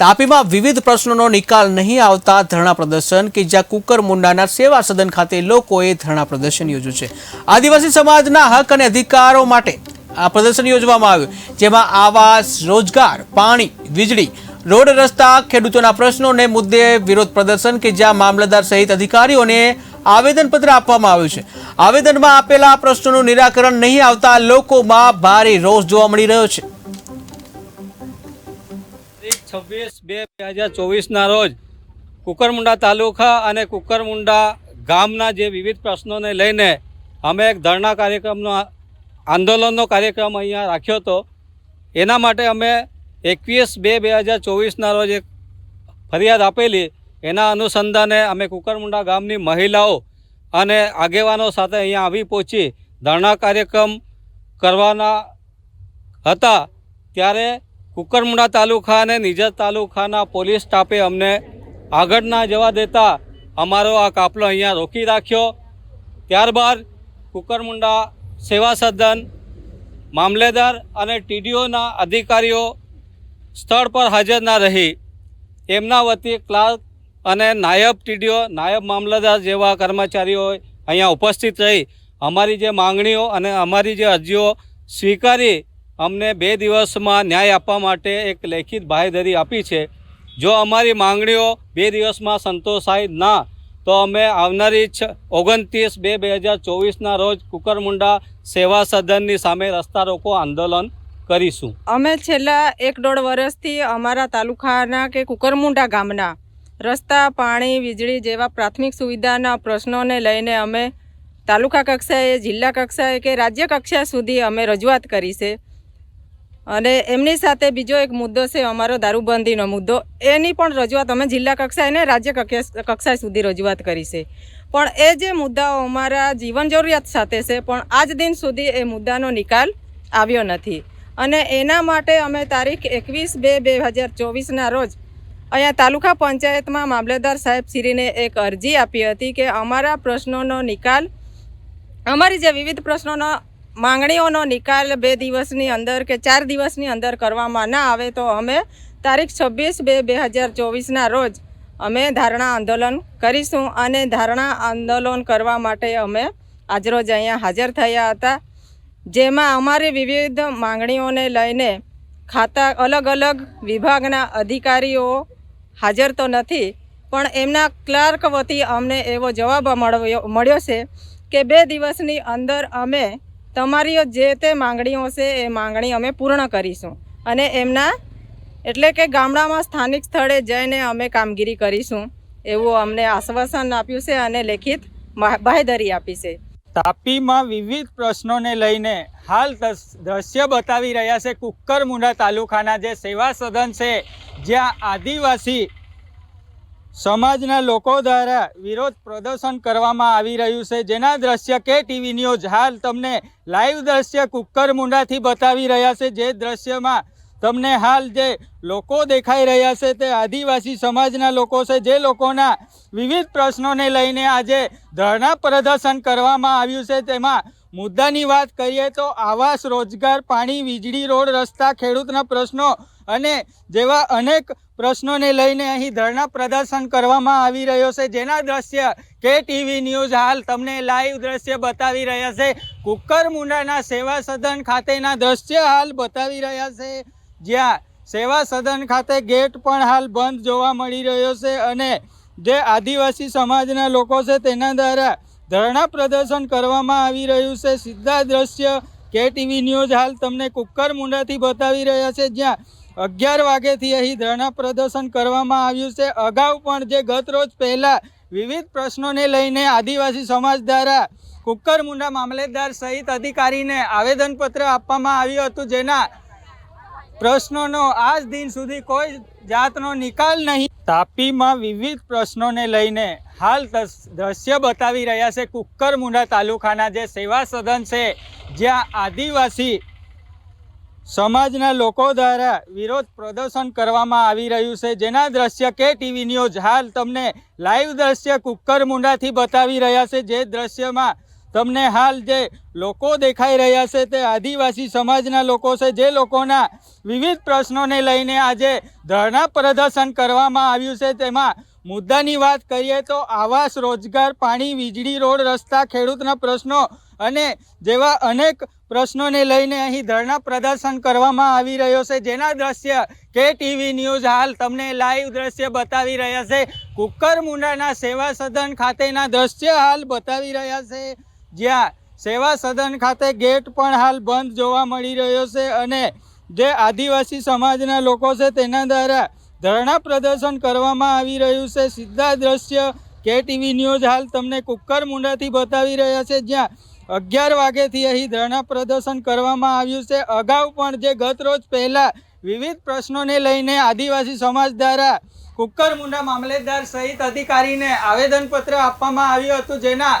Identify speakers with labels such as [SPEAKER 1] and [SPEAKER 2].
[SPEAKER 1] તાપીમાં વિવિધ પ્રશ્નોનો નિકાલ નહીં આવતા ધરણા પ્રદર્શન કે જ્યાં કુકરમુંડાના સેવા સદન ખાતે લોકોએ ધરણા પ્રદર્શન યોજ્યું છે. આદિવાસી સમાજના હક અને અધિકારો માટે આ પ્રદર્શન યોજવામાં આવ્યું. જેમાં આવાસ, રોજગાર, પાણી, વીજળી, રોડ રસ્તા, ખેડૂતોના પ્રશ્નોને મુદ્દે વિરોધ પ્રદર્શન કે જ્યાં મામલતદાર સહિત અધિકારીઓને આવેદનપત્ર આપવામાં આવ્યું છે. આવેદનમાં આપેલા પ્રશ્નોનું નિરાકરણ નહીં આવતા લોકોમાં ભારે રોષ જોવા મળી રહ્યો છે.
[SPEAKER 2] છવ્વીસ બે બે હજાર ચોવીસના રોજ કુકરમુંડા તાલુકા અને કુકરમુંડા ગામના જે વિવિધ પ્રશ્નોને લઈને અમે એક ધરણા કાર્યક્રમનો આંદોલનનો કાર્યક્રમ અહીંયા રાખ્યો હતો. એના માટે અમે એકવીસ બે બે હજાર ચોવીસના રોજ એક ફરિયાદ આપેલી. એના અનુસંધાને અમે કુકરમુંડા ગામની મહિલાઓ અને આગેવાનો સાથે અહીંયા આવી પહોંચી ધરણા કાર્યક્રમ કરવાના હતા. ત્યારે કુકરમુંડા તાલુકા અને નિજર તાલુકાના પોલીસ સ્ટાફે અમને આગળ ના જવા દેતા અમારો આ કાફલો અહીંયા રોકી રાખ્યો. ત્યારબાદ કુકરમુંડા સેવા સદન, મામલેદાર અને ટીડીઓના અધિકારીઓ સ્થળ પર હાજર ના રહી. એમના વતી ક્લાર્ક અને નાયબ ટીડીઓ, નાયબ મામલતદાર જેવા કર્મચારીઓ અહીંયા ઉપસ્થિત રહી. અમારી જે માંગણીઓ અને અમારી જે અરજીઓ સ્વીકારી અમને બે દિવસમાં ન્યાય આપવા માટે એક લેખિત બાહેધરી આપી છે. જો અમારી માંગણીઓ બે દિવસમાં સંતોષાય ના, તો અમે આવનારી છ ઓગણત્રીસ બે બે હજાર ચોવીસના રોજ કુકરમુંડા સેવા સદનની સામે રસ્તા રોકો આંદોલન કરીશું.
[SPEAKER 3] અમે છેલ્લા એક દોઢ વર્ષથી અમારા તાલુકાના કે કુકરમુંડા ગામના રસ્તા, પાણી, વીજળી જેવા પ્રાથમિક સુવિધાના પ્રશ્નોને લઈને અમે તાલુકા કક્ષાએ, જિલ્લા કક્ષાએ કે રાજ્ય કક્ષા સુધી અમે રજૂઆત કરી છે. અને એમની સાથે બીજો એક મુદ્દો છે, અમારો દારૂબંધીનો મુદ્દો. એની પણ રજૂઆત અમે જિલ્લા કક્ષાએ ને રાજ્ય કક્ષા કક્ષા સુધી રજૂઆત કરી છે. પણ એ જે મુદ્દાઓ અમારા જીવન જરૂરિયાત સાથે છે, પણ આજ દિન સુધી એ મુદ્દાનો નિકાલ આવ્યો નથી. અને એના માટે અમે તારીખ એકવીસ બે બે હજાર ચોવીસના રોજ અહીંયા તાલુકા પંચાયતમાં મામલેદાર સાહેબ શ્રીને એક અરજી આપી હતી કે અમારા પ્રશ્નોનો નિકાલ, અમારી જે વિવિધ પ્રશ્નોનો માંગણીઓનો નિકાલ બે દિવસની અંદર કે ચાર દિવસની અંદર કરવામાં ના આવે તો અમે તારીખ છવ્વીસ બે બે હજાર ચોવીસના રોજ અમે ધારણા આંદોલન કરીશું અને ધારણા આંદોલન કરવા માટે અમે આજરોજ અહીંયા હાજર થયા હતા. જેમાં અમારી વિવિધ માંગણીઓને લઈને ખાતા અલગ અલગ વિભાગના અધિકારીઓ હાજર તો નથી, પણ એમના ક્લાર્ક વતી અમને એવો જવાબ મળ્યો મળ્યો છે કે બે દિવસની અંદર અમે તમારી જે તે માંગણીઓ છે એ માંગણી અમે પૂર્ણ કરીશું. અને એમના, એટલે કે ગામડામાં સ્થાનિક સ્થળે જઈને અમે કામગીરી કરીશું. એવું અમને આશ્વાસન આપ્યું છે અને લેખિત બાહેધરી આપી છે.
[SPEAKER 4] તાપીમાં વિવિધ પ્રશ્નોને લઈને હાલ દ્રશ્ય બતાવી રહ્યા છે કુકરમુંડા તાલુકાના જે સેવા સદન છે, જ્યાં આદિવાસી સમાજના લોકો દ્વારા વિરોધ પ્રદર્શન કરવામાં આવી રહ્યું છે. જેના દ્રશ્ય કે ટીવી ન્યૂઝ હાલ તમને લાઈવ દ્રશ્ય કુકરમુંડાથી બતાવી રહ્યા છે. જે દ્રશ્યમાં તમને હાલ જે લોકો દેખાઈ રહ્યા છે તે આદિવાસી સમાજના લોકો છે. જે લોકોના વિવિધ પ્રશ્નોને લઈને આજે ધરણા પ્રદર્શન કરવામાં આવ્યું છે. તેમાં મુદ્દાની વાત કરીએ તો આવાસ રોજગાર, પાણી, વીજળી, રોડ, રસ્તા, ખેડૂતના પ્રશ્નો અને જેવા અનેક પ્રશ્નોને લઈને અહીં ધરણા પ્રદર્શન કરવામાં આવી રહ્યો છે. જેના દ્રશ્ય કે ટીવી ન્યૂઝ હાલ તમને લાઈવ દ્રશ્ય બતાવી રહ્યા છે. કુકરમુંડાના સેવા સદન ખાતેના દ્રશ્ય હાલ બતાવી રહ્યા છે. જ્યાં સેવા સદન ખાતે ગેટ પણ હાલ બંધ જોવા મળી રહ્યો છે અને જે આદિવાસી સમાજના લોકો છે તેના દ્વારા ધરણા પ્રદર્શન કરવામાં આવી રહ્યું છે. સીધા દ્રશ્ય કે ટીવી ન્યૂઝ હાલ તમને કુકરમુંડાથી બતાવી રહ્યા છે. જ્યાં અગિયાર વાગ્યાથી અહીં ધરણા પ્રદર્શન કરવામાં આવ્યું છે. અગાઉ પણ જે ગત રોજ પહેલાં વિવિધ પ્રશ્નોને લઈને આદિવાસી સમાજ દ્વારા કુકરમુંડા મામલેદાર સહિત અધિકારીને આવેદનપત્ર આપવામાં આવ્યું હતું. જેના પ્રશ્નોનો આજ દિન સુધી કોઈ જાતનો નિકાલ નહીં. તાપીમાં વિવિધ પ્રશ્નોને લઈને હાલ દ્રશ્ય બતાવી રહ્યા છે કુકરમુંડા તાલુકાના જે સેવા સદન છે, જ્યાં આદિવાસી સમાજના લોકો દ્વારા વિરોધ પ્રદર્શન કરવામાં આવી રહ્યું છે. જેના દ્રશ્ય કે ટીવી ન્યૂઝ હાલ તમને લાઈવ દ્રશ્ય કુકરમુંડાથી બતાવી રહ્યા છે. જે દ્રશ્યમાં તમને હાલ જે લોકો દેખાઈ રહ્યા છે તે આદિવાસી સમાજના લોકો છે. જે લોકોના વિવિધ પ્રશ્નોને લઈને આજે ધરણા પ્રદર્શન કરવામાં આવ્યું છે. તેમાં મુદ્દાની વાત કરીએ તો આવાસ રોજગાર, પાણી, વીજળી, રોડ, રસ્તા, ખેડૂતના પ્રશ્નો અને જેવા અનેક પ્રશ્નોને લઈને અહીં ધરણા પ્રદર્શન કરવામાં આવી રહ્યો છે. જેના દ્રશ્ય કે ટીવી ન્યૂઝ હાલ તમને લાઈવ દ્રશ્ય બતાવી રહ્યા છે. કુકરમુંડાના સેવા સદન ખાતેના દ્રશ્ય હાલ બતાવી રહ્યા છે. જ્યાં સેવા સદન ખાતે ગેટ પણ હાલ બંધ જોવા મળી રહ્યો છે અને જે આદિવાસી સમાજના લોકો છે તેના દ્વારા ધરણા પ્રદર્શન કરવામાં આવી રહ્યું છે. સીધા દ્રશ્ય કે ટીવી ન્યૂઝ હાલ તમને કુકરમુંડાથી બતાવી રહ્યા છે. જ્યાં અગિયાર વાગ્યાથી અહીં ધરણા પ્રદર્શન કરવામાં આવ્યું છે. અગાઉ પણ જે ગત રોજ પહેલાં વિવિધ પ્રશ્નોને લઈને આદિવાસી સમાજ દ્વારા કુકરમુંડા મામલેદાર સહિત અધિકારીને આવેદનપત્ર આપવામાં આવ્યું હતું. જેના